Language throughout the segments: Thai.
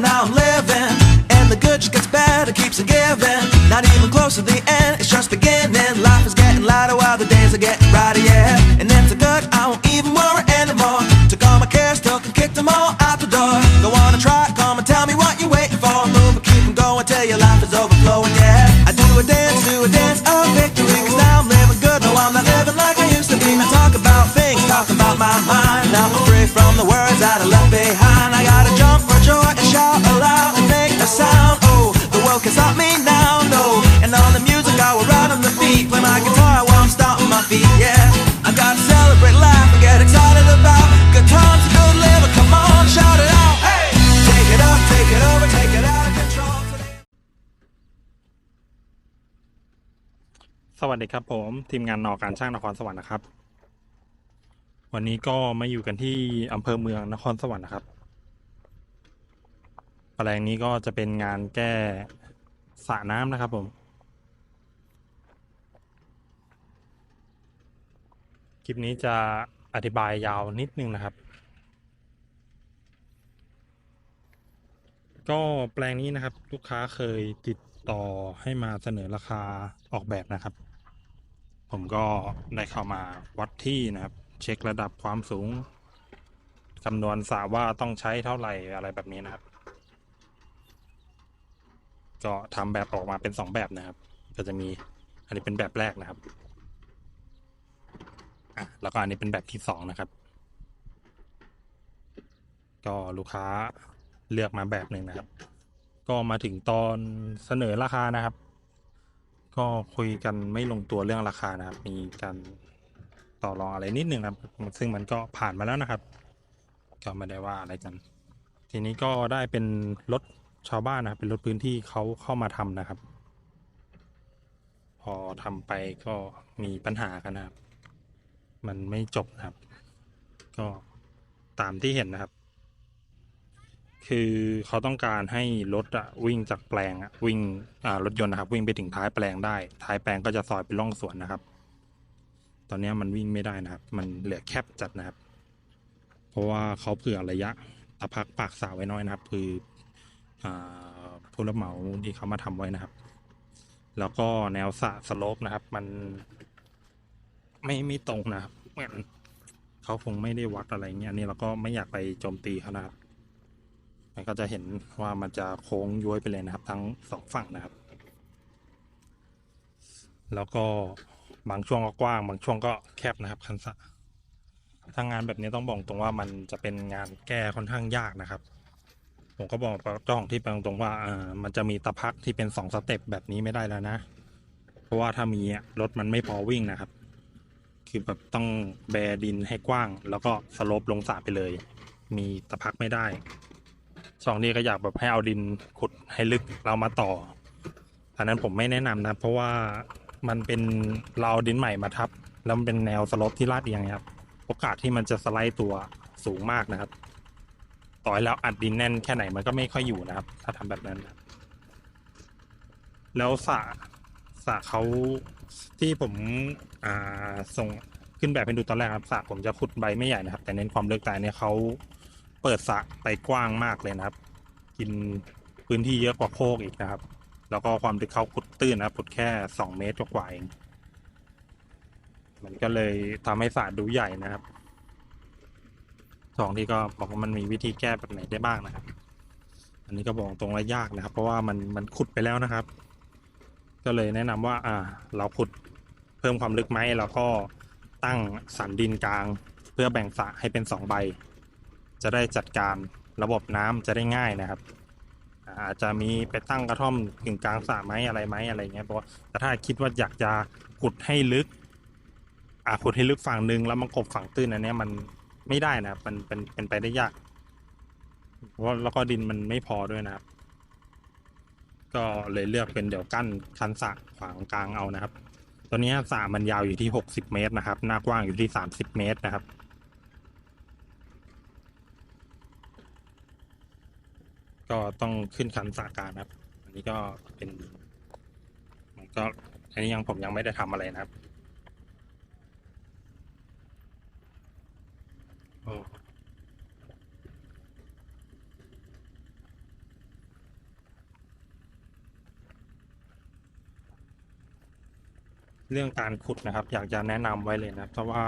now I'm living. And the good just gets better, keeps on giving. Not even close to the end, it's just beginning. Life is getting lighter while the days are getting brighter, yeah. And it's a good, I won't even worry anymore. Took all my cares, took and kicked them all out the door. Go on and try, come and tell me what you're waiting for. Move and keep them going till your life is overflowing, yeah. I do a dance, do a dance of victory. Cause now I'm living good, no, I'm not living like I used to be. I talk about things, talk about my mind. Now I'm free from the words that I left. I'm stomping my feet, yeah. I gotta celebrate life and get excited about good times and good living. Come on, shout it out. Hey, take it up, take it over, take it out of control. Today. สวัสดีครับผม ทีมงานนอการช่างนครสวรรค์นะครับ วันนี้ก็มาอยู่กันที่อำเภอเมืองนครสวรรค์นะครับแปลงนี้ก็จะเป็นงานแก้สระน้ำนะครับผม ลิปนี้จะอธิบายยาวนิดนึงนะครับ ก็แปลงนี้นะครับ ลูกค้าเคยติดต่อให้มาเสนอราคาออกแบบนะครับ ผมก็ได้เข้ามาวัดที่นะครับ เช็คระดับความสูงคำนวณสระว่าต้องใช้เท่าไหร่อะไรแบบนี้นะครับ ก็ทำแบบออกมาเป็นสองแบบนะครับ ก็จะมีอันนี้เป็นแบบแรกนะครับ อะแล้วก็อันนี้เป็นแบบที่สองนะครับ ก็ลูกค้าเลือกมาแบบหนึ่งนะครับ ก็มาถึงตอนเสนอราคานะครับ ก็คุยกันไม่ลงตัวเรื่องราคานะครับ มีการต่อรองอะไรนิดนึงนะครับ ซึ่งมันก็ผ่านมาแล้วนะครับ ก็ไม่ได้ว่าอะไรกัน ทีนี้ก็ได้เป็นรถชาวบ้านนะครับ เป็นรถพื้นที่เขาเข้ามาทำนะครับ พอทำไปก็มีปัญหากันนะครับ มันไม่จบนะครับ ก็ตามที่เห็นนะครับ คือเขาต้องการให้รถอะวิ่งจากแปลงอะวิ่งอ่ารถยนต์นะครับ วิ่งไปถึงท้ายแปลงได้ ท้ายแปลงก็จะซอยเป็นร่องสวนนะครับ ตอนนี้มันวิ่งไม่ได้นะครับ มันเหลือแคบจัดนะครับ เพราะว่าเขาเผื่อระยะตะพักปากสาไว้น้อยนะครับ คืออผู้รับเหมาที่เขามาทำไว้นะครับ แล้วก็แนวสะสโลปนะครับ มัน ไม่ไม่ตรงนะครับเหมือนเขาคงไม่ได้วัดอะไรเงี้ยอันนี่เราก็ไม่อยากไปโจมตีเขานะครับมันก็จะเห็นว่ามันจะโค้งย้วยไปเลยนะครับ ทั้งสองฝั่งนะครับ แล้วก็บางช่วงก็กว้างบางช่วงก็แคบนะครับ คันสระทางงานแบบนี้ต้องบอกตรงว่ามันจะเป็นงานแก้ค่อนข้างยากนะครับ ผมก็บอกเจ้องที่ไปตรงว่าอ่ามันจะมีตะพักที่เป็นสองสเต็ปแบบนี้ไม่ได้แล้วนะ เพราะว่าถ้ามีรถมันไม่พอวิ่งนะครับ คือแบบต้องแบดินให้กว้าง แล้วก็สลปลงสระไปเลย มีตะพักไม่ได้สองนี่ก็อยากแบบให้เอาดินขุดให้ลึกเรามาต่อ อันนั้นผมไม่แนะนำนะ เพราะว่ามันเป็นเราดินใหม่มาทับ แล้วมันเป็นแนวสลบที่ลาดเอียงครับ โอกาสที่มันจะสไลด์ตัวสูงมากนะครับ ต่อให้เราอัดดินแน่นแค่ไหนมันก็ไม่ค่อยอยู่นะครับ ถ้าทำแบบนั้น แล้วสระ สระเขาที่ผมอ่าส่งขึ้นแบบให้ดูตอนแรกครับสระผมจะขุดใบไม่ใหญ่นะครับ แต่เน้นความลึกแต่เนี่ยเขาเปิดสระไปกว้างมากเลยนะครับ กินพื้นที่เยอะกว่าโคกอีกนะครับ แล้วก็ความลึกเขาขุดตื้นนะครับขุดแค่สองเมตรกว่าเอง มันก็เลยทำให้สระดูใหญ่นะครับสองที่ก็บอกว่ามันมีวิธีแก้แบบไหนได้บ้างนะครับ อันนี้ก็บอกตรงว่ายากนะครับ เพราะว่ามันมันขุดไปแล้วนะครับ ก็เลยแนะนำว่า อ่า เราขุดเพิ่มความลึกไหมแล้วก็ตั้งสันดินกลาง เพื่อแบ่งสระให้เป็นสองใบ จะได้จัดการระบบน้ำจะได้ง่ายนะครับ อาจจะมีไปตั้งกระท่อมกึ่งกลางสระไหมอะไรไหมอะไรเงี้ยเพราะว่าแต่ถ้าคิดว่าอยากจะขุดให้ลึกอ่าขุดให้ลึกฝั่งหนึ่งแล้วมันกบฝั่งตื้นอันนี้มันไม่ได้นะครับมันเป็นเป็นไปได้ยากเพราะแล้วก็ดินมันไม่พอด้วยนะครับ ก็เลยเลือกเป็นเดี๋ยวกั้นคันสระขวางกลางเอานะครับตัวนี้สระมันยาวอยู่ที่60เมตรนะครับ หน้ากว้างอยู่ที่30เมตรนะครับก็ต้องขึ้นคันสาการนะครับ อันนี้ก็เป็นมันก็อันนี้ยังผมยังไม่ได้ทำอะไรนะครับ เรื่องการขุดนะครับ อยากจะแนะนำไว้เลยนะครับเพราะว่า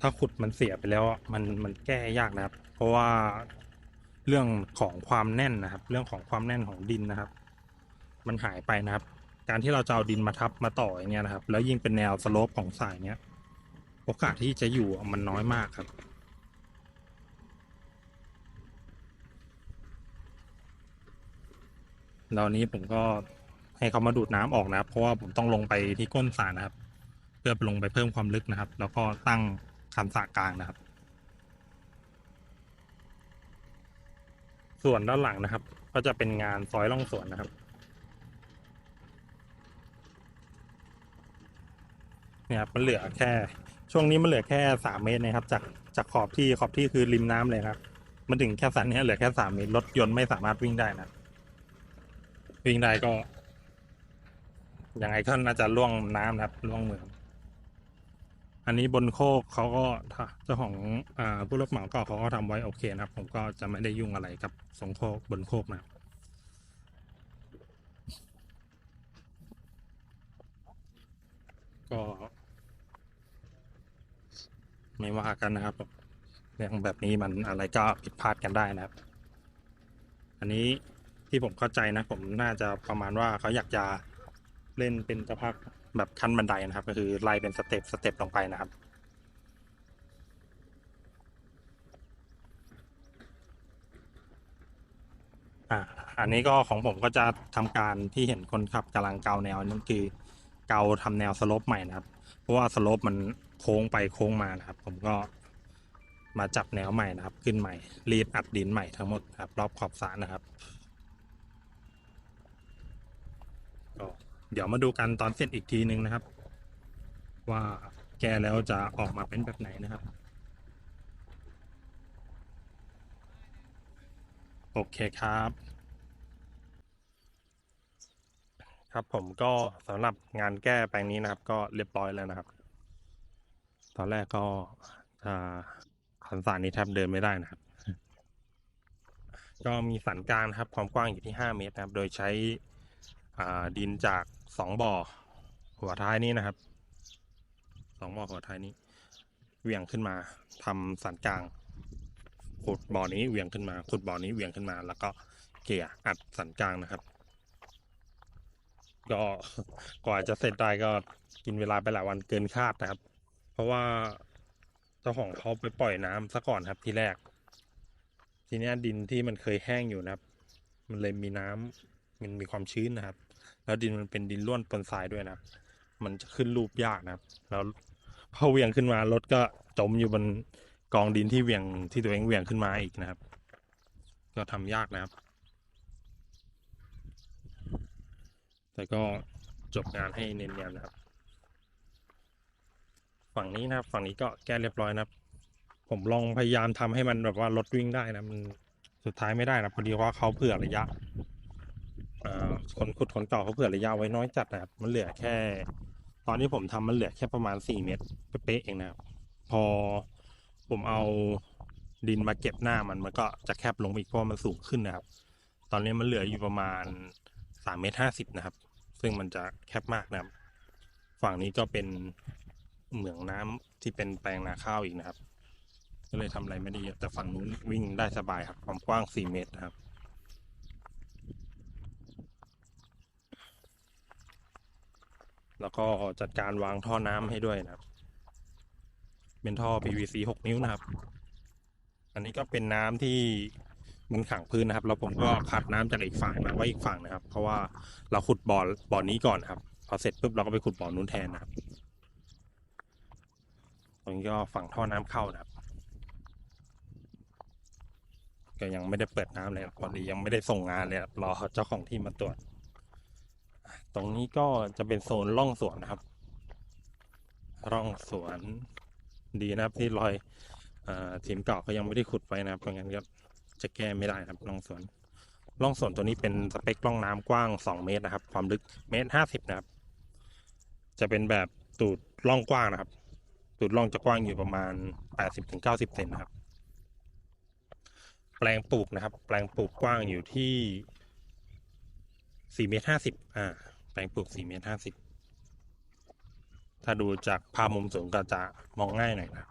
ถ้าขุดมันเสียไปแล้วมันมันแก้ยากนะครับ เพราะว่าเรื่องของความแน่นนะครับ เรื่องของความแน่นของดินนะครับ มันหายไปนะครับ การที่เราจะเอาดินมาทับมาต่ออย่างเงี้ยนะครับ แล้วยิ่งเป็นแนวสโลปของสายเนี้ยโอกาสที่จะอยู่มันน้อยมากครับแล้วนี้ผมก็ ให้เขามาดูดน้ำออกนะครับ เพราะว่าผมต้องลงไปที่ก้นสระนะครับ เพื่อไปลงไปเพิ่มความลึกนะครับ แล้วก็ตั้งคันสระกลางนะครับ ส่วนด้านหลังนะครับ ก็จะเป็นงานซอยล่องสวนนะครับเนี่ยครับมันเหลือแค่ ช่วงนี้มันเหลือแค่สามเมตรนะครับ จากจากขอบที่ขอบที่คือริมน้ำเลยครับ มันถึงแค่สันนี้เหลือแค่สามเมตรรถยนต์ไม่สามารถวิ่งได้นะ วิ่งได้ก็ ยังไงก็น่าจะล่วงน้ำนะครับล่วงเหมืองอันนี้บนโคกเขาก็ถ้าเจ้าของอผู้รับเหมาก็เขาก็ทำไว้โอเคนะครับ ผมก็จะไม่ได้ยุ่งอะไรกับสงโคกบนโคกนะครับก็ ไม่ว่ากันนะครับเรื่องแบบนี้มันอะไรก็ผิดพลาดกันได้นะครับ อันนี้ที่ผมเข้าใจนะ ผมน่าจะประมาณว่าเขาอยากจะ เล่นเป็นจะพักแบบขั้นบันไดนะครับ ก็คือไล่เป็นสเต็ปสเต็ปลงไปนะครับอ่าอันนี้ก็ของผมก็จะทำการที่เห็นคนขับกำลังเกาแนวนั่นคือเกาทำแนวสโลปใหม่นะครับ เพราะว่าสโลปมันโค้งไปโค้งมานะครับ ผมก็มาจับแนวใหม่นะครับ ขึ้นใหม่รีดอัดดินใหม่ทั้งหมดครับรอบขอบสระนะครับก็ เดี๋ยวมาดูกันตอนเสร็จอีกทีนึงนะครับ ว่าแกแล้วจะออกมาเป็นแบบไหนนะครับ โอเคครับ ครับผมก็สำหรับงานแก้แปลงนี้นะครับ ก็เรียบร้อยแล้วนะครับ ตอนแรกก็อ่าขันสารนี้แทบเดินไม่ได้นะครับ ก็มีสันกลางนะครับ ความกว้างอยู่ที่ 5 เมตรนะครับ โดยใช้อ่า ดินจาก2บ่อ หัวท้ายนี้นะครับ2บ่อหัวท้ายนี้เวียงขึ้นมาทำสันกลางขุดบ่อนี้เวียงขึ้นมาขุดบ่อนี้เวียงขึ้นมา แล้วก็เกี่ยอัดสันกลางนะครับ ก็กว่าจะเสร็จได้ก็กินเวลาไปหลายวันเกินคาดนะครับ เพราะว่าเจ้าของเขาไปปล่อยน้ำซะก่อนครับทีแรก ทีนี้ดินที่มันเคยแห้งอยู่นะครับ มันเลยมีน้ำมันมีความชื้นนะครับ แล้วดินมันเป็นดินร่วนปนทรายด้วยนะ มันจะขึ้นรูปยากนะแล้วพอเวียงขึ้นมารถก็จมอยู่บนกองดินที่เวียงที่ตัวเองเวียงขึ้นมาอีกนะครับ ก็ทำยากนะครับ แต่ก็จบงานให้เนียนๆนะครับ ฝั่งนี้นะครับ ฝั่งนี้ก็แก้เรียบร้อยนะครับ ผมลองพยายามทำให้มันแบบว่ารถวิ่งได้นะมันสุดท้ายไม่ได้นะพอดีว่าเขาเผื่อระยะ คนขุดคนเก่าเขาเผื่อระยะไว้น้อยจัดนะครับ มันเหลือแค่ ตอนที่ผมทำมันเหลือแค่ประมาณสี่เมตรเป๊ะเองนะครับ พอผมเอาดินมาเก็บหน้ามันมันก็จะแคบลงอีกเพราะมันสูงขึ้นนะครับ ตอนนี้มันเหลืออยู่ประมาณสามเมตรห้าสิบนะครับ ซึ่งมันจะแคบมากนะครับ ฝั่งนี้ก็เป็นเหมืองน้ำที่เป็นแปลงนาข้าวอีกนะครับ ก็เลยทำอะไรไม่ได้เยอะแต่ฝั่งนู้นวิ่งได้สบายครับ ความกว้างสี่เมตรนะครับ แล้วก็จัดการวางท่อน้ำให้ด้วยนะครับ เป็นท่อ PVC 6 นิ้วนะครับ อันนี้ก็เป็นน้ำที่มันขังพื้นนะครับ แล้วผมก็ขัดน้ำจากอีกฝั่งมาไว้อีกฝั่งนะครับ เพราะว่าเราขุดบ่อบ่อนี้ก่อนครับพอเสร็จปุ๊บเราก็ไปขุดบ่อนู้นแทนนะครับ ตรงนี้ก็ฝั่งท่อน้ำเข้านะครับ ก็ยังไม่ได้เปิดน้ำเลยครับพอดียังไม่ได้ส่งงานเลยครับรอเจ้าของที่มาตรวจ ตรงนี้ก็จะเป็นโซนร่องสวนนะครับ ร่องสวนดีนะครับที่รอยอ่อทีมเก่าเขายังไม่ได้ขุดไว้นะครับเพราะงั้นก็จะแก้ไม่ได้นะครับร่องสวนร่องสวนตัวนี้เป็นสเปคร่องน้ำกว้าง 2 เมตรนะครับ ความลึกเมตรห้าสิบนะครับ จะเป็นแบบตูดร่องกว้างนะครับ ตูดร่องจะกว้างอยู่ประมาณ80-90เซนนะครับ แปลงปลูกนะครับ แปลงปลูกกว้างอยู่ที่ 4เมตร50อ่า แปลงปลูก4เมตร50ถ้าดูจากภาพมุมสูงก็จะมองง่ายหน่อยนะ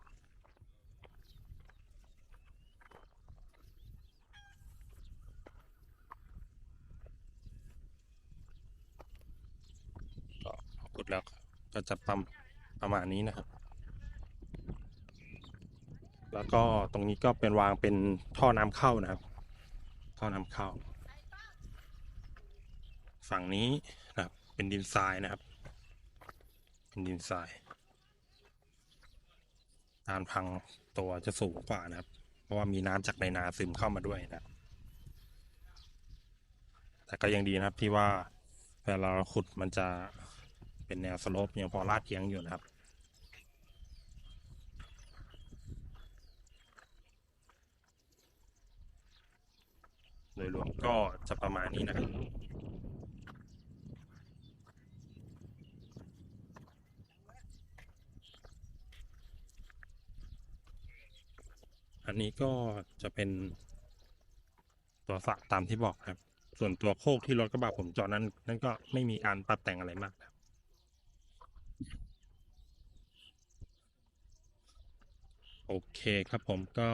ก็ขุดแล้วก็จะประมประมาณนี้นะครับ แล้วก็ตรงนี้ก็เป็นวางเป็นท่อน้ำเข้านะครับ ท่อน้ำเข้า ฝั่งนี้นะครับ เป็นดินทรายนะครับ เป็นดินทรายการพังตัวจะสูงกว่านะครับ เพราะว่ามีน้ำจากในนาซึมเข้ามาด้วยนะครับแต่ก็ยังดีนะครับที่ว่าเวลาเราขุดมันจะเป็นแนวสโลปยังพอลาดเอียงอยู่นะครับโดยรวมก็จะประมาณนี้นะครับ อันนี้ก็จะเป็น ตัวสระตามที่บอกครับ ส่วนตัวโคกที่รถกระบะผมจอดนั้น นั่นก็ไม่มีการปรับแต่งอะไรมากครับ โอเคครับผมก็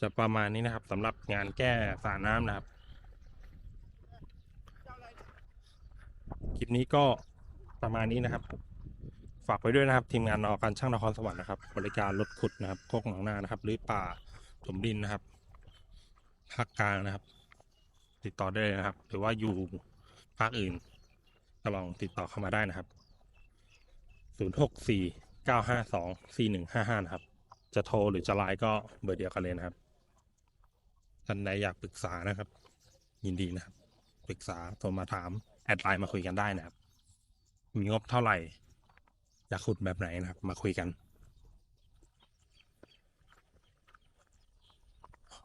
จะประมาณนี้นะครับสำหรับงานแก้สระน้ำนะครับ คลิปนี้ก็ประมาณนี้นะครับ ฝากไว้ด้วยนะครับ ทีมงานนอการช่างนครสวรรค์นะครับ บริการรถขุดนะครับโคกหนองนานะครับ หรือป่าถมดินนะครับภาคกลางนะครับ ติดต่อได้เลยนะครับ หรือว่าอยู่ภาคอื่นก็ลองติดต่อเข้ามาได้นะครับ 0 6 4 9 5 2 4 1 5 5 นะครับ จะโทรหรือจะไลน์ก็เบอร์เดียวกันเลยนะครับท่านใดอยากปรึกษานะครับ ยินดีนะครับ ปรึกษาโทรมาถาม แอดไลน์มาคุยกันได้นะครับ มีงบเท่าไหร่ อยากขุดแบบไหนนะครับ มาคุยกัน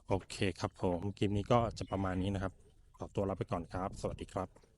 โอเคครับผมคลิปนี้ก็จะประมาณนี้นะครับ ขอตัวลาไปก่อนครับ สวัสดีครับ